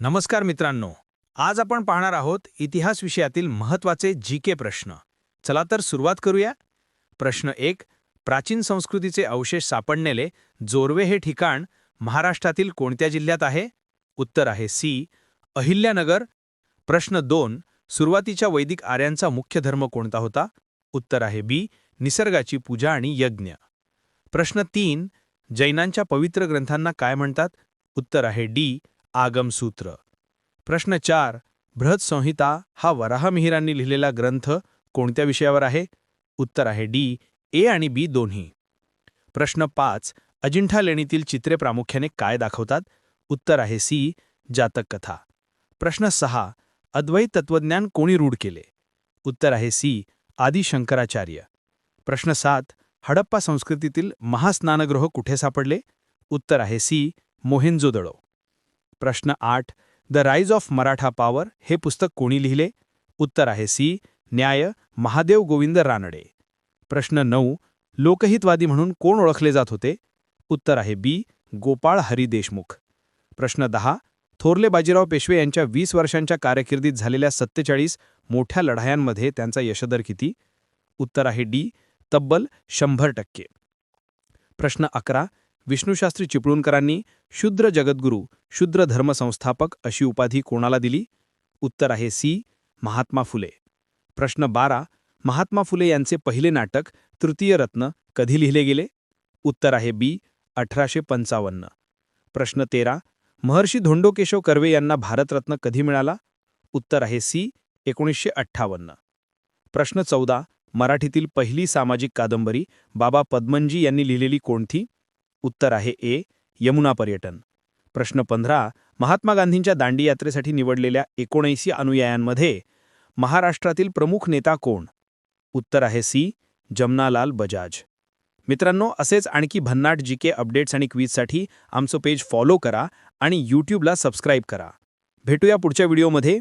नमस्कार मित्रांनो आज आपण पाहणार आहोत इतिहास विषयातील महत्त्वाचे जी के प्रश्न. चला तर सुरुवात करूया. प्रश्न एक प्राचीन संस्कृतीचे अवशेष सापडलेले जोरवे हे ठिकाण महाराष्ट्रातील कोणत्या जिल्ह्यात आहे? उत्तर आहे सी अहिल्यानगर. प्रश्न दोन सुरुवातीच्या वैदिक आर्यांचा मुख्य धर्म कोणता होता? उत्तर आहे बी निसर्गाची पूजा आणि यज्ञ. प्रश्न तीन जैनांच्या पवित्र ग्रंथांना काय म्हणतात? उत्तर आहे डी आगमसूत्र प्रश्न चार. बृहत संहिता हा वराहमिहिरांनी लिहिलेला ग्रंथ कोणत्या विषयावर आहे? उत्तर आहे डी. ए आणि बी दोन्ही. प्रश्न पाच. अजिंठा लेणीतील चित्रे प्रामुख्याने काय दाखवतात? उत्तर आहे सी. जातक कथा. प्रश्न सहा. अद्वैत तत्वज्ञान कोणी रूढ केले? उत्तर आहे सी. आदिशंकराचार्य प्रश्न सात. हडप्पा संस्कृतीतील महास्नानगृह कुठे सापडले? उत्तर आहे सी. मोहेंजोदडो. प्रश्न आठ the rise of Maratha power हे पुस्तक कोणी लिहिले? उत्तर आहे सी न्याय महादेव गोविंद रानडे. प्रश्न नऊ लोकहितवादी म्हणून कोण ओळखले जात होते? उत्तर आहे बी गोपाळ हरी देशमुख. प्रश्न दहा थोरले बाजीराव पेशवे यांच्या वीस वर्षांच्या कारकिर्दीत झालेल्या सत्तेचाळीस मोठ्या लढायांमध्ये त्यांचा यशदर किती? उत्तर आहे डी तब्बल शंभर टक्के. प्रश्न अकरा विष्णूशास्त्री चिपळूणकरांनी शूद्र जगद्गुरू शूद्र धर्मसंस्थापक अशी उपाधी कोणाला दिली? उत्तर आहे सी. महात्मा फुले. प्रश्न बारा. महात्मा फुले यांचे पहिले नाटक तृतीय रत्न कधी लिहिले गेले? उत्तर आहे बी. अठराशे पंचावन्न. प्रश्न तेरा. महर्षी धोंडोकेशव कर्वे यांना भारतरत्न कधी मिळाला? उत्तर आहे सी. एकोणीसशे अठ्ठावन्न. प्रश्न चौदा. मराठीतील पहिली सामाजिक कादंबरी बाबा पद्मनजी यांनी लिहिलेली कोणती? उत्तर आहे ए यमुना पर्यटन. प्रश्न पंधरा महात्मा गांधींच्या दांडी यात्रेसाठी निवडलेल्या एकोणऐंशी अनुयायांमध्ये महाराष्ट्रातील प्रमुख नेता कोण? उत्तर आहे सी जमनालाल बजाज. मित्रांनो असेच आणखी भन्नाट जी के अपडेट्स आणि क्वीजसाठी आमचं पेज फॉलो करा आणि यूट्यूबला सबस्क्राईब करा. भेटूया पुढच्या व्हिडिओमध्ये.